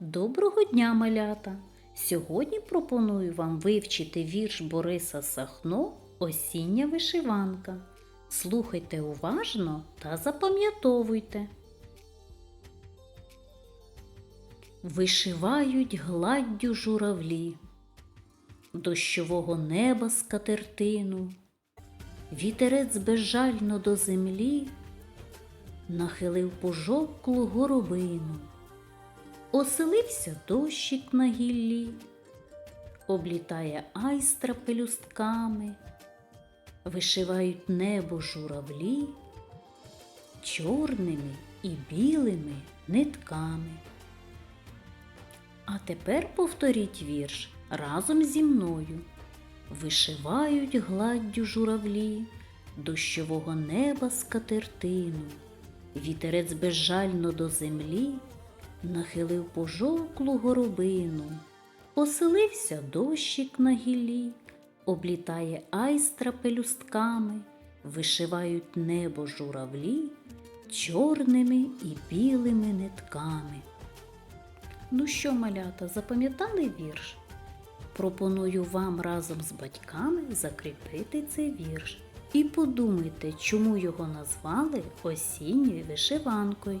Доброго дня, малята! Сьогодні пропоную вам вивчити вірш Бориса Сахно Осіння вишиванка. Слухайте уважно та запам'ятовуйте. Вишивають гладдю журавлі, дощового неба скатертину, вітерець безжально до землі нахилив пожовклу горобину. Оселився дощик на гіллі, облітає айстра пелюстками, вишивають небо журавлі чорними і білими нитками. А тепер повторіть вірш разом зі мною. Вишивають гладдю журавлі дощового неба скатертину, вітерець безжально до землі нахилив пожовклу горобину, оселився дощик на гіллі, облітає айстра пелюстками, вишивають небо журавлі чорними і білими нитками. Ну що, малята, запам'ятали вірш? Пропоную вам разом з батьками закріпити цей вірш і подумайте, чому його назвали осінньою вишиванкою.